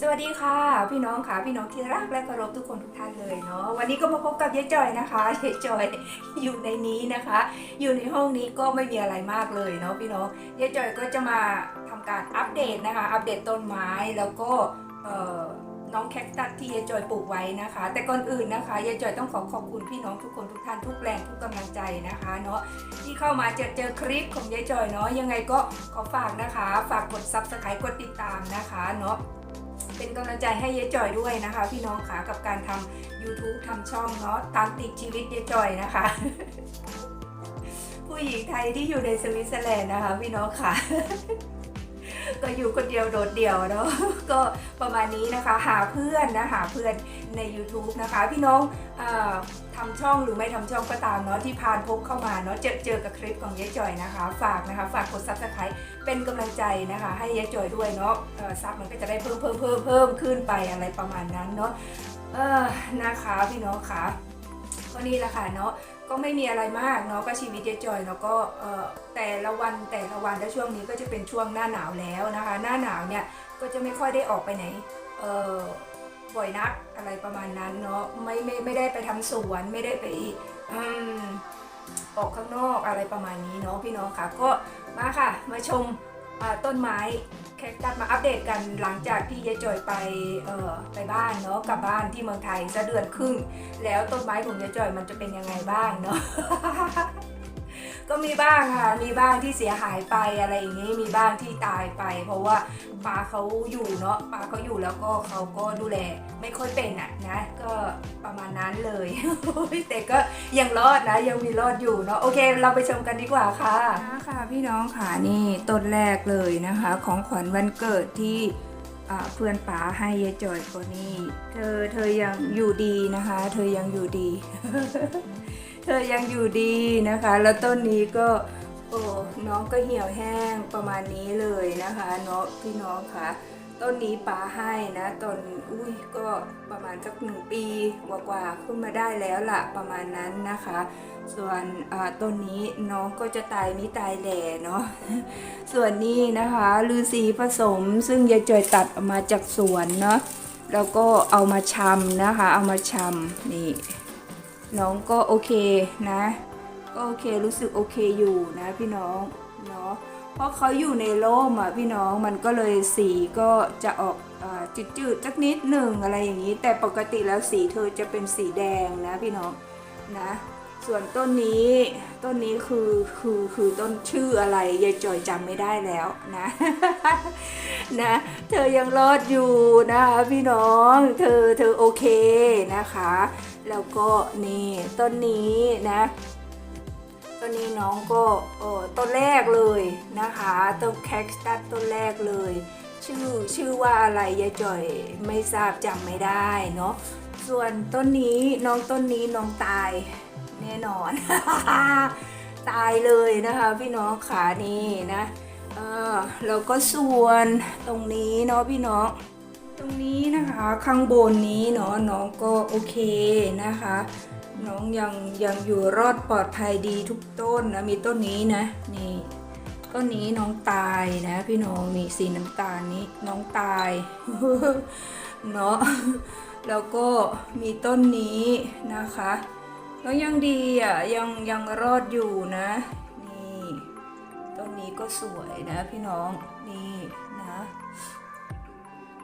สวัสดีค่ะ พี่น้องค่ะพี่น้องที่รักและเคารพทุกคนทุกท่านเลยเนาะวันนี้ก็มาพบกับยายจอยนะคะยายจอยอยู่ในนี้นะคะ อยู่ในห้องนี้ก็ไม่มีอะไรมากเลยเนาะพี่น้องยายจอยก็จะมาทำการอัปเดตนะคะ อัปเดตต้นไม้แล้วก็น้องแคคตัสที่ยายจอยปลูกไว้นะคะ แต่ก่อนอื่นนะคะยายจอยต้องขอขอบคุณพี่น้องทุกคนทุกท่านทุกแรงทุกกำลังใจนะคะเนาะที่เข้ามาเจอเจอคลิปของยายจอยเนาะยังไงก็ขอฝากนะคะ ฝากกด subscribe กดติดตามนะคะเนาะ เป็นกำลังใจให้ยายจอยด้วยนะคะ พี่น้องขากับการทำ YouTube ทำช่องเนาะตามติดชีวิตยายจอยนะคะ ผู้หญิงไทยที่อยู่ในสวิตเซอร์แลนด์นะคะ พี่น้องค่ะ ก็อยู่คนเดียวโดดเดี่ยวเนาะก็ประมาณนี้นะคะหาเพื่อนนะหาเพื่อนใน YouTube นะคะ พี่น้องออทำช่องหรือไม่ทำช่องก็ตามเนาะที่พานพบเข้ามาเนาะเจอเจอกับคลิปของยายจอยนะคะ ฝากนะคะ ฝากกด subscribe เป็นกำลังใจนะคะ ให้ยายจอยด้วยเนาะซับมันก็จะได้เพิ่มเพิ่มเพิ่มเพิ่มขึ้นไปอะไรประมาณนั้นเนาะเออนะคะพี่น้องคะก็นี่แหละค่ะเนาะ ก็ไม่มีอะไรมากเนาะก็ชีวิตยายจอยเนาะก็แต่ละวันแต่ละวันแล้วช่วงนี้ก็จะเป็นช่วงหน้าหนาวแล้วนะคะ หน้าหนาวเนี่ยก็จะไม่ค่อยได้ออกไปไหนบ่อยนักอะไรประมาณนั้นเนาะไม่ไม่ไม่ได้ไปทำสวนไม่ได้ไปออกข้างนอกอะไรประมาณนี้เนาะพี่น้องค่ะ ก็มาค่ะมาชม ต้นไม้แคคตัสมาอัปเดตกันหลังจากที่ยายจอยไปไปบ้านเนาะกลับบ้านที่เมืองไทยจะเดือนครึ่ง แล้วต้นไม้ของยายจอยมันจะเป็นยังไงบ้างเนาะ ก็มีบ้างค่ะ มีบ้างที่เสียหายไปอะไรอย่างนี้ มีบ้างที่ตายไป เพราะว่าปลาเขาอยู่เนาะปลาเขาอยู่แล้วก็เขาก็ดูแลไม่ค่อยเป็นอะนะ ก็ประมาณนั้นเลย แต่ก็ยังรอดนะ ยังมีรอดอยู่เนาะ โอเค เราไปชมกันดีกว่าค่ะค่ะพี่น้องค่ะนี่ต้นแรกเลยนะคะ ของขวัญวันเกิดที่เพื่อนป๋าให้ยายจอยคนนี้ เธอเธอยังอยู่ดีนะคะ เธอยังอยู่ดี เธอยังอยู่ดีนะคะ แล้วต้นนี้ก็โอ้น้องก็เหี่ยวแห้งประมาณนี้เลยนะคะเนาะพี่น้องค่ะต้นนี้ป้าให้นะต้นอุ้ยก็ประมาณสักหนึ่งปีกว่าๆขึ้นมาได้แล้วล่ะประมาณนั้นนะคะ ส่วนต้นนี้น้องก็จะตายม่ตายแหล่เนาะส่วนนี้นะคะลือซีผสมซึ่งยายจอยตัดออกมาจากสวนเนาะแล้วก็เอามาชำนะคะ เอามาชำนี่ น้องก็โอเคนะ ก็โอเครู้สึกโอเคอยู่นะพี่น้องเนาะเพราะเขาอยู่ในร่มอะพี่น้องมันก็เลยสีก็จะออกอจืดๆสักนิดหนึ่งอะไรอย่างนี้ แต่ปกติแล้วสีเธอจะเป็นสีแดงนะพี่น้องนะ ส่วนต้นนี้ต้นนี้คือคือคือต้นชื่ออะไรยายจอยจำไม่ได้แล้วนะนะ เธอยังรอดอยู่นะคะพี่น้อง เธอเธอโอเคนะคะ แล้วก็นี่ต้นนี้นะต้นนี้น้องก็เออต้นแรกเลยนะคะต้นแคคตัสต้นแรกเลย ชื่อชื่อว่าอะไรยายจ่อยไม่ทราบจำไม่ได้เนาะส่วนต้นนี้น้องต้นนี้น้องตายแน่นอน ตายเลยนะคะพี่น้องขานี่นะเออแล้วก็ส่วนตรงนี้เนาะพี่น้อง ตรงนี้นะคะข้างบนนี้เนาะน้องก็โอเคนะคะ น้องยังยังอยู่รอดปลอดภัยดีทุกต้นนะมีต้นนี้นะนี่ต้นนี้น้องตายนะพี่น้องนี่สีน้ำตาลนี้น้องตายเนาะแล้วก็มีต้นนี้นะคะแล้วยังดีอะยังยังรอดอยู่นะนี่ต้นนี้ก็สวยนะพี่น้อง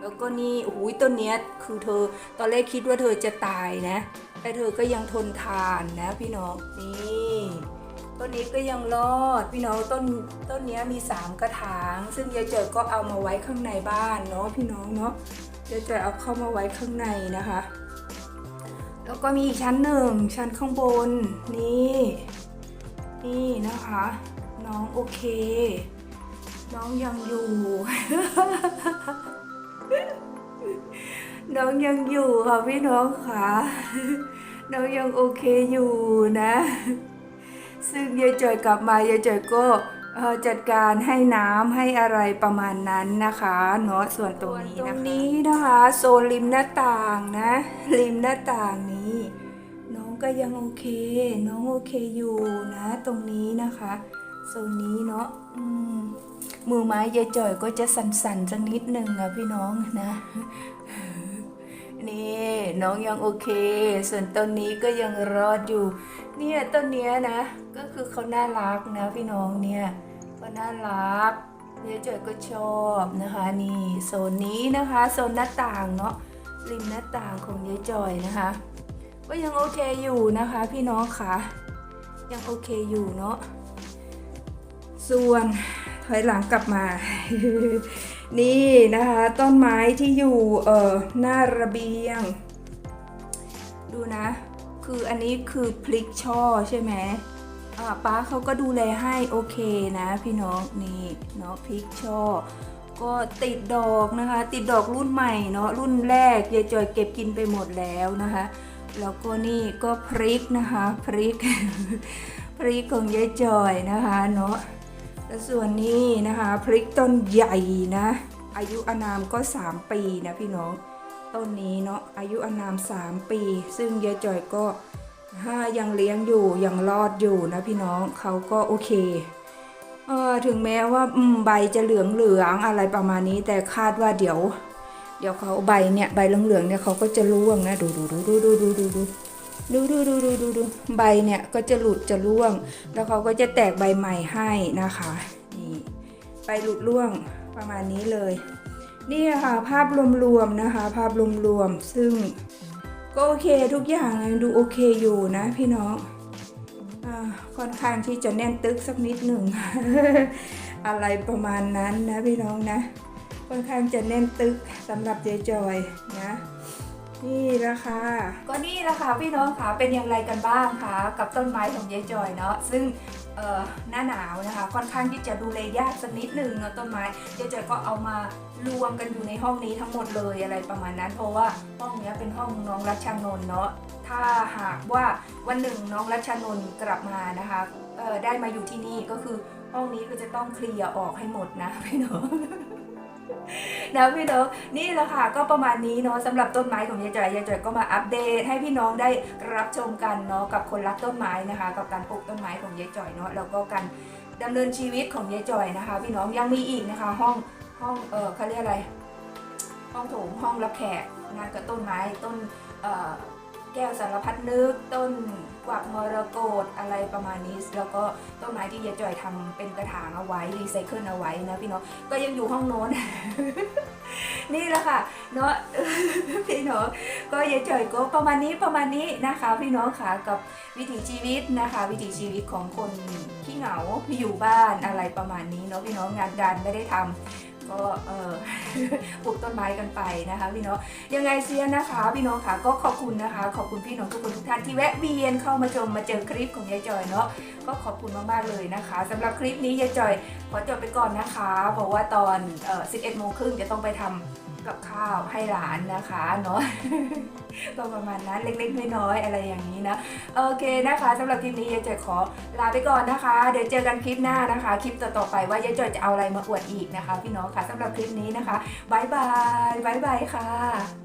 แล้วก็นี่โอ้โหต้นเนี้ยคือเธอตอนแรกคิดว่าเธอจะตายนะ แต่เธอก็ยังทนทานนะพี่น้องนี่ต้นนี้ก็ยังรอดพี่น้องต้นต้นเนี้ยมีสามกระถาง ซึ่งยายเจอก็เอามาไว้ข้างในบ้านเนาะพี่น้องเนาะยายเจอเอาเข้ามาไว้ข้างในนะคะ แล้วก็มีอีกชั้นหนึ่งชั้นข้างบนนี่นี่นะคะ น้องโอเค น้องยังอยู่ น้องยังอยู่ค่ะพี่น้องค่ะน้องยังโอเคอยู่นะ ซึ่งยายจอยกลับมายายจอยก็จัดการให้น้ำให้อะไรประมาณนั้นนะคะเนาะส่วนตรงนี้นะคะตรงนี้นะคะโซนริมหน้าต่างนะ ริมหน้าต่างนี้ น้องก็ยังโอเค น้องโอเคอยู่นะ ตรงนี้นะคะโซนนี้เนาะมือไม้ยายจ่อยก็จะสั่นๆสักนิดนึงอะพี่น้องนะ นี่น้องยังโอเค ส่วนต้นนี้ก็ยังรอดอยู่ เนี่ยต้นเนี้ยนะ ก็คือเขาน่ารักนะพี่น้องเนี่ยก็น่ารักยายจอยก็ชอบนะคะนี่โซนนี้นะคะโซนหน้าต่างเนาะริมหน้าต่างของยายจอยนะคะ ก็ยังโอเคอยู่นะคะ พี่น้องค่ะยังโอเคอยู่เนาะส่วนถอยหลังกลับมา นี่นะคะต้นไม้ที่อยู่เอ่อหน้าระเบียง ดูนะ คืออันนี้คือพลิกช่อใช่ไหมอ่าป้าเขาก็ดูแลให้โอเคนะพี่น้องนี่เนาะพลิกช่อก็ติดดอกนะคะ ติดดอกรุ่นใหม่เนาะรุ่นแรกยายจอยเก็บกินไปหมดแล้วนะคะ แล้วก็นี่ก็พริกนะคะพริกพริกของยายจอยนะคะเนาะ แล้วส่วนนี้นะคะพริกต้นใหญ่นะ อายุอานามก็ 3 ปีนะพี่น้องต้นนี้เนาะอายุอานาม 3 ปี ซึ่งยายจอยก็ถ้ายังเลี้ยงอยู่ยังรอดอยู่นะพี่น้องเขาก็โอเคเออถึงแม้ว่าใบจะเหลืองเหลืองๆอะไรประมาณนี้ แต่คาดว่าเดี๋ยว เดี๋ยวเขาใบเนี่ยใบเหลืองๆเนี่ยเขาก็จะร่วงนะดูดูดูดูดูดูดู ดูดูดูดูดูดูใบเนี่ยก็จะหลุดจะร่วง แล้วเขาก็จะแตกใบใหม่ให้นะคะนี่ใบหลุดร่วงประมาณนี้เลย นี่ค่ะภาพรวมๆนะคะ ภาพรวมๆซึ่งก็โอเคทุกอย่างยังดูโอเคอยู่นะพี่น้องอค่อนข้างที่จะแน่นตึกสักนิดหนึ่ง อะไรประมาณนั้นนะพี่น้องนะ ค่อนข้างจะแน่นตึกสำหรับเจจอยนะ นี่แหละค่ะก็นี่แหละค่ะพี่น้องค่ะเป็นอย่างไรกันบ้างคะกับต้นไม้ของยายจอยเนาะซึ่งหน้าหนาวนะคะ ค่อนข้างที่จะดูแลยากสักนิดหนึ่งเนาะต้นไม้ยายจอยก็เอามารวมกันอยู่ในห้องนี้ทั้งหมดเลยอะไรประมาณนั้น เพราะว่าห้องนี้เป็นห้องน้องรัชชนนท์เนาะถ้าหากว่าวันหนึ่งน้องรัชชนนท์กลับมานะคะได้มาอยู่ที่นี่ก็คือห้องนี้ก็จะต้องเคลียร์ออกให้หมดนะพี่น้อง นะพี่น้องนี่แหละค่ะก็ประมาณนี้เนาะสำหรับต้นไม้ของยายจ่อยยายจ่อยก็มาอัปเดต ให้พี่น้องได้รับชมกันเนาะกับคนรักต้นไม้นะคะ กับการปลูกต้นไม้ของยายจ่อยเนาะแล้วก็การดำเนินชีวิตของยายจ่อยนะคะ พี่น้องยังมีอีกนะคะ ห้องห้องเออเขาเรียกอะไร ห้องโถงห้องรับแขกนะกับต้นไม้ต้นเอ่อ แก้วสารพัดนึกต้นกวักมรกตอะไรประมาณนี้ แล้วก็ต้นไม้ที่ยายจ่อยทำเป็นกระถางเอาไว้รีไซเคิลเอาไว้นะพี่น้องก็ยังอยู่ห้องโน้น นี่แหละค่ะเนาะพี่น้องก็ยายจ่อยก็ประมาณนี้ประมาณนี้นะคะ พี่น้องค่ะกับวิถีชีวิตนะคะ วิถีชีวิตของคนขี้เหงาอยู่บ้านอะไรประมาณนี้เนาะพี่น้องงานการไม่ได้ทำ ก็เออปลูกต้นไม้กันไปนะคะพี่น้องยังไงเซียนนะคะ พี่น้องค่ะก็ขอบคุณนะคะ ขอบคุณพี่น้องทุกคนทุกท่านที่แวะเวียนเข้ามาชมมาเจอคลิปของยายจอยเนาะก็ขอบคุณมากๆเลยนะคะสำหรับคลิปนี้ยายจอยขอจบไปก่อนนะคะ เพราะว่าตอนเออ11โมงครึ่งจะต้องไปทำ กับข้าวให้หลานนะคะเนาะก็ประมาณนั้นเล็กๆน้อยๆอะไรอย่างนี้นะโอเคนะคะสำหรับคลิปนี้ยายจอยขอลาไปก่อนนะคะ เดี๋ยวเจอกันคลิปหน้านะคะ คลิปต่อๆไปว่ายายจอยจะเอาอะไรมาอวดอีกนะคะ พี่น้องค่ะสำหรับคลิปนี้นะคะบายบายบายบายค่ะ